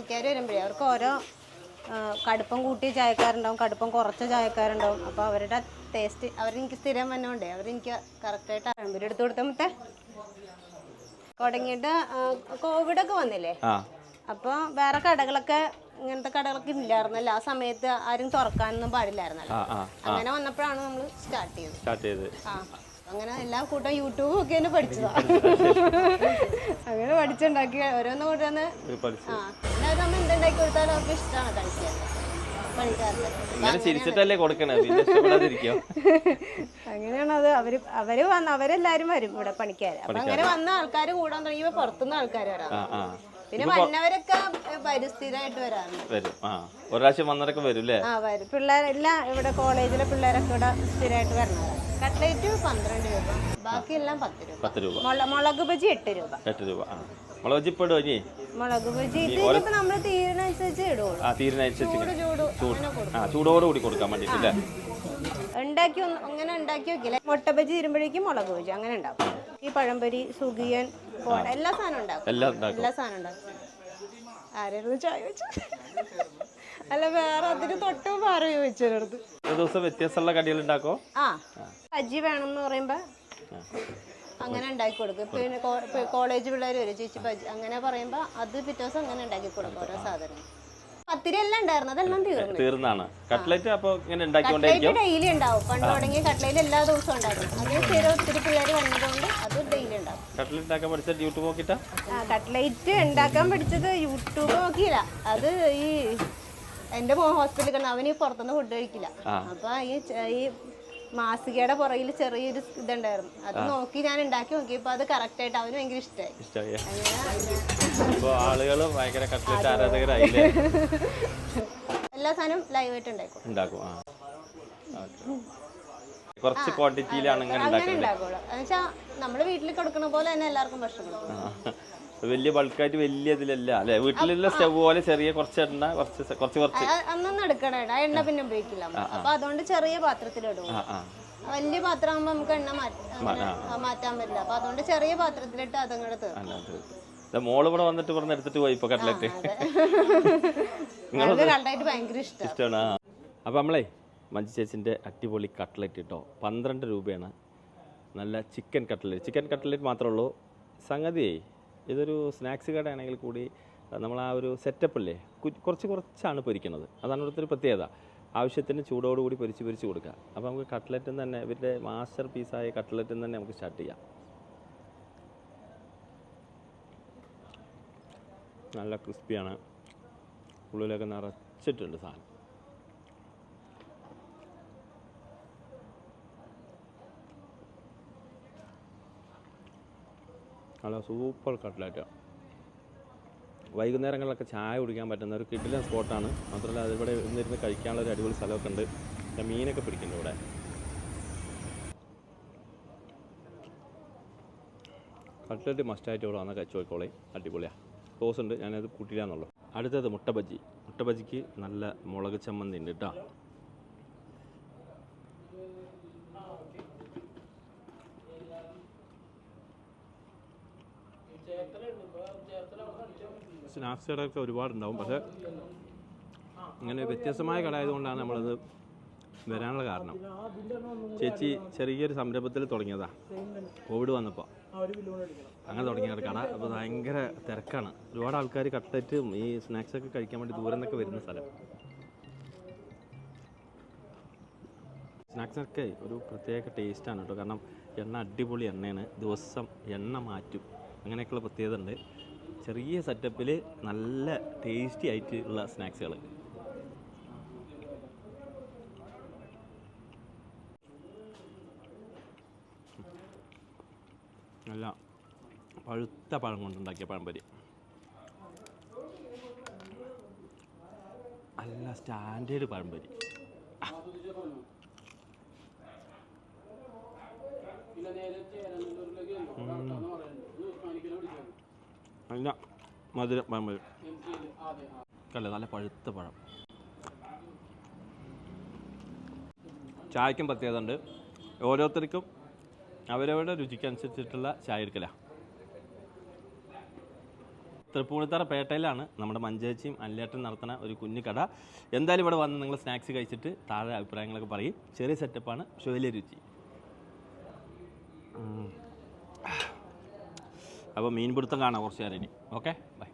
പണിക്കാർ വരുമ്പോഴേ അവർക്ക് ഓരോ കടുപ്പം കൂട്ടിയ ചായക്കാരുണ്ടാവും കടുപ്പം കുറച്ച ചായക്കാരുണ്ടാവും. അപ്പോൾ അവരുടെ ടേസ്റ്റ് അവരെനിക്ക് സ്ഥിരം വന്നോണ്ടേ അവരെനിക്ക് കറക്റ്റായിട്ട് അറിയാം. എടുത്തു കൊടുത്ത മുത്തേ തുടങ്ങിയിട്ട് കോവിഡൊക്കെ വന്നില്ലേ? അപ്പോൾ വേറെ കടകളൊക്കെ ഇങ്ങനത്തെ കടകളൊക്കെ ഇല്ലായിരുന്നല്ലോ. ആ സമയത്ത് ആരും തുറക്കാനൊന്നും പാടില്ലായിരുന്നല്ലോ. അങ്ങനെ വന്നപ്പോഴാണ് നമ്മൾ സ്റ്റാർട്ട് ചെയ്തത്. സ്റ്റാർട്ട് ചെയ്ത് ആ. അങ്ങനെ എല്ലാ കൂട്ടം യൂട്യൂബ് ഒക്കെ തന്നെ പഠിച്ചതാ. അങ്ങനെ പഠിച്ചുണ്ടാക്കി ഓരോന്ന് കൂട്ടാന്ന്. ആ നമ്മൾ എന്തുണ്ടാക്കി കൊടുത്താലും അവർക്ക് ഇഷ്ടമാണ് കഴിക്കാൻ ചിരിച്ചിട്ടല്ലേ കൊടുക്കണേ? അങ്ങനെയാണ് അത്. അവർ അവർ വന്ന് അവരെല്ലാരും വരും ഇവിടെ പണിക്കാര്. അപ്പൊ അങ്ങനെ വന്ന ആൾക്കാർ കൂടാൻ തുടങ്ങിയപ്പോ പുറത്തുനിന്ന് ആൾക്കാർ വരാം പിന്നെ വന്നവരൊക്കെ പരിസ്ഥിരമായിട്ട് സ്ഥിരമായിട്ട് വരാറുണ്ട്. വരും. ആ ഒരു പ്രാവശ്യം വന്നവരൊക്കെ വരും അല്ലേ ആ വരും. പിള്ളേരെല്ലാം ഇവിടെ കോളേജിലെ പിള്ളേരൊക്കെ ഇവിടെ സ്ഥിരമായിട്ട് വരണവരാണ് കട്ട്ലേറ്റ് പന്ത്രണ്ട് രൂപ. ബാക്കിയെല്ലാം പത്ത് രൂപ. പത്ത് രൂപ. മുള- മുളക് ബജി എട്ട് രൂപ. എട്ട് രൂപ. ആ. മുളക് വെച്ചിപ്പെടും ഇനി? മുളക് ബജി ഇത് ഇനിയിപ്പോ നമ്മൾ തീരുന്നനുസരിച്ച് ഇടുള്ളൂ. ആ തീരുന്നനുസരിച്ച് ചൂട് ചൂട് അങ്ങനെ കൊടുക്കും. ആ ചൂടോട് കൂടി കൊടുക്കാൻ വേണ്ടിട്ട് അല്ലേ ഉണ്ടാക്കി ഒന്ന് അങ്ങനെ ഉണ്ടാക്കി വെക്കില്ല. മുട്ട ബജി തീരുമ്പോഴേക്കും മുളക് ബജി അങ്ങനെ ഉണ്ടാവും ഈ പഴംപൊരി സുഖിയൻ പോട എല്ലാ സാധനവും ഉണ്ടാക്കും. എല്ലാം ഉണ്ടാക്കും. എല്ലാ സാധനം ഉണ്ടാക്കും. ആരായിരുന്നു ചായ വെച്ചു അല്ല വേറെ അതിന് തൊട്ട് വേറെ ആരോ ചോദിച്ചത് ദിവസം വ്യത്യസ്തമുള്ള കടികൾ ഉണ്ടാക്കോ? ആ സജ്ജി വേണം എന്ന് പറയുമ്പോ അങ്ങനെ ഉണ്ടാക്കി കൊടുക്കും. പിന്നെ കോളേജ് പിള്ളേർ വരും. ചേച്ചി ബജി അങ്ങനെ പറയുമ്പോ അത് പിറ്റേ ദിവസം അങ്ങനെ ഉണ്ടാക്കി കൊടുക്കും ഓരോ സാധനം. ഉണ്ടായിരുന്നു അതെല്ലാം തീർന്നു. തീർന്നാണ്. കട്ട്ലറ്റ് അപ്പോൾ ഇങ്ങനെ ഉണ്ടാക്കിക്കൊണ്ടേയിരിക്കും. ഡെയിലി ഉണ്ടാവും. പണ്ട് തുടങ്ങി കട്ട്ലറ്റ് എല്ലാ ദിവസവും ഉണ്ടാക്കും. അതിന് സ്ഥിരം ഒത്തിരി പിള്ളേർ വന്നതുകൊണ്ട് അത് ഡെയിലി ഉണ്ടാവും കട്ട്ലറ്റ് ഉണ്ടാക്കാൻ പഠിച്ചിട്ട് യൂട്യൂബ് നോക്കിയിട്ടാ? കട്ട്ലറ്റ് ഉണ്ടാക്കാൻ പഠിച്ചത് യൂട്യൂബ് നോക്കിയില്ല. അത് ഈ എന്റെ മോൻ ഹോസ്പിറ്റലിൽ കിടന്ന് അവന് പുറത്തുനിന്ന് ഫുഡ് കഴിക്കില്ല. അപ്പൊ ഈ മാസികയുടെ പുറകിൽ ചെറിയൊരു ഇതുണ്ടായിരുന്നു. അത് നോക്കി ഞാൻ ഉണ്ടാക്കി നോക്കിയപ്പോ അത് കറക്റ്റ് ആയിട്ട് അവന് ഭയങ്കര ഇഷ്ടമായി ഇഷ്ടമായി അപ്പോൾ ആളുകൾ ഭയങ്കര കട്ട്ലറ്റ് ആരാധകരായില്ലേ? എല്ലാ സാധനവും ലൈവായിട്ട് ഉണ്ടാക്കും. ഉണ്ടാക്കും. കുറച്ച് ക്വാണ്ടിറ്റിയിലാണ് അങ്ങനെ ഉണ്ടാക്കുന്നത് എന്നുവെച്ചാൽ നമ്മൾ വീട്ടിൽ കൊടുക്കുന്ന പോലെ തന്നെ എല്ലാവർക്കും ഭക്ഷണം. വലിയ ബൾക്കായിട്ട് വലിയ ഇതിലല്ല അല്ലെ? വീട്ടിലുള്ള സ്റ്റവ് പോലെ ചെറിയ കുറച്ച് എണ്ണ കുറച്ച് കുറച്ച് കുറച്ച്. അന്നൊന്നും എടുക്കണ എണ്ണ പിന്നെ ഉപയോഗിക്കില്ല. അപ്പൊ അതുകൊണ്ട് ചെറിയ പാത്രത്തിലിടും വലിയ പാത്രം ആകുമ്പോൾ നമുക്ക് എണ്ണ മാറ്റ- മാറ്റാൻ പറ്റില്ല. അപ്പൊ അതുകൊണ്ട് ചെറിയ പാത്രത്തിലിട്ട് അതങ്ങോട്ട് തീർക്കും. മോൾ ഇവിടെ വന്നിട്ട് പറഞ്ഞ എടുത്തിട്ട് പോയി ഇപ്പൊ കട്ട്ലറ്റ് ഇഷ്ടമാണ് അപ്പൊ നമ്മളെ മഞ്ജു ചേച്ചിന്റെ അടിപൊളി കട്ട്ലറ്റ് കേട്ടോ. പന്ത്രണ്ട് രൂപയാണ്. നല്ല ചിക്കൻ കട്ട്ലറ്റ് ചിക്കൻ കട്ട്ലറ്റ് മാത്രമേ ഉള്ളൂ. സംഗതിയേ ഇതൊരു സ്നാക്സ് കടയാണെങ്കിൽ കൂടി നമ്മൾ ആ ഒരു സെറ്റപ്പ് അല്ലേ കുറച്ച് കുറച്ചാണ് പൊരിക്കുന്നത്. അതാണ് ഇവിടുത്തെ ഒരു പ്രത്യേകത. ആവശ്യത്തിന് ചൂടോടുകൂടി പൊരിച്ച് പൊരിച്ച് കൊടുക്കുക. അപ്പോൾ നമുക്ക് കട്ട്ലറ്റും തന്നെ ഇവരുടെ മാസ്റ്റർ പീസായ കട്ട്ലറ്റും തന്നെ നമുക്ക് സ്റ്റാർട്ട് ചെയ്യാം. നല്ല ക്രിസ്പിയാണ് ഉള്ളിലൊക്കെ നിറച്ചിട്ടുണ്ട് സാധനം. നല്ല സൂപ്പർ കട്ട്ലറ്റ്. വൈകുന്നേരങ്ങളിലൊക്കെ ചായ കുടിക്കാൻ പറ്റുന്ന ഒരു കിഡിലൻ സ്പോട്ടാണ്. മാത്രമല്ല അതിവിടെ ഇന്നിരുന്ന് കഴിക്കാനുള്ള ഒരു അടിപൊളി സ്ഥലമൊക്കെ ഉണ്ട്. പിന്നെ മീനൊക്കെ പിടിക്കുന്നുണ്ട് ഇവിടെ. കട്ട്ലറ്റ് മസ്റ്റായിട്ട് ഇവിടെ വന്ന കഴിച്ചു നോക്കോളെ അടിപൊളിയാണ് സോസ് ഉണ്ട്. ഞാനത് കൂട്ടിയില്ലാന്നുള്ളൂ അടുത്തത് മുട്ട ബജ്ജി. മുട്ട ബജ്ജിക്ക് നല്ല മുളക് ചമ്മന്തി ഉണ്ട് കേട്ടോ സ്നാക്സ് കടയൊക്കെ ഒരുപാടുണ്ടാവും പക്ഷെ ഇങ്ങനെ വ്യത്യസ്തമായ കട ആയതുകൊണ്ടാണ് നമ്മളത് വരാനുള്ള കാരണം. ചേച്ചി ചെറിയൊരു സംരംഭത്തിൽ തുടങ്ങിയതാ. കോവിഡ് വന്നപ്പോൾ അങ്ങനെ തുടങ്ങിയ കട. അപ്പോൾ ഭയങ്കര തിരക്കാണ്. ഒരുപാട് ആൾക്കാർ കട്ട്ലറ്റും ഈ സ്നാക്സൊക്കെ കഴിക്കാൻ വേണ്ടി ദൂരം നിന്നൊക്കെ വരുന്ന സ്ഥലം. സ്നാക്സൊക്കെ ഒരു പ്രത്യേക ടേസ്റ്റാണ് കേട്ടോ. കാരണം എണ്ണ അടിപൊളി എണ്ണയാണ്. ദിവസം എണ്ണ മാറ്റും. അങ്ങനെയൊക്കെയുള്ള പ്രത്യേകത ഉണ്ട്. ചെറിയ സെറ്റപ്പിൽ നല്ല ടേസ്റ്റി ആയിട്ടുള്ള സ്നാക്സുകൾ നല്ല പഴുത്ത പഴം കൊണ്ടുണ്ടാക്കിയ പഴംപൊരി. നല്ല സ്റ്റാൻഡേർഡ് പഴംപൊരി. നല്ല മധുരം പഴംപൊരി. അല്ല നല്ല പഴുത്ത പഴം. ചായക്കും പ്രത്യേകത ഉണ്ട് ഓരോരുത്തർക്കും അവരവരുടെ രുചിക്കനുസരിച്ചിട്ടുള്ള ചായ എടുക്കലാണ് തൃപ്പൂണിത്തറ പേട്ടയിലാണ് നമ്മുടെ മഞ്ചേച്ചിയും അല്ലേട്ടും നടത്തുന്ന ഒരു കുഞ്ഞു കട. എന്തായാലും ഇവിടെ വന്ന് നിങ്ങൾ സ്നാക്സ് കഴിച്ചിട്ട് താഴെ അഭിപ്രായങ്ങളൊക്കെ പറയും. ചെറിയ സെറ്റപ്പാണ് പക്ഷേ വലിയ രുചി. അപ്പോൾ മീൻപിടുത്തം കാണാം കുറച്ച് നേരം ഇനി. ഓക്കെ? ബൈ.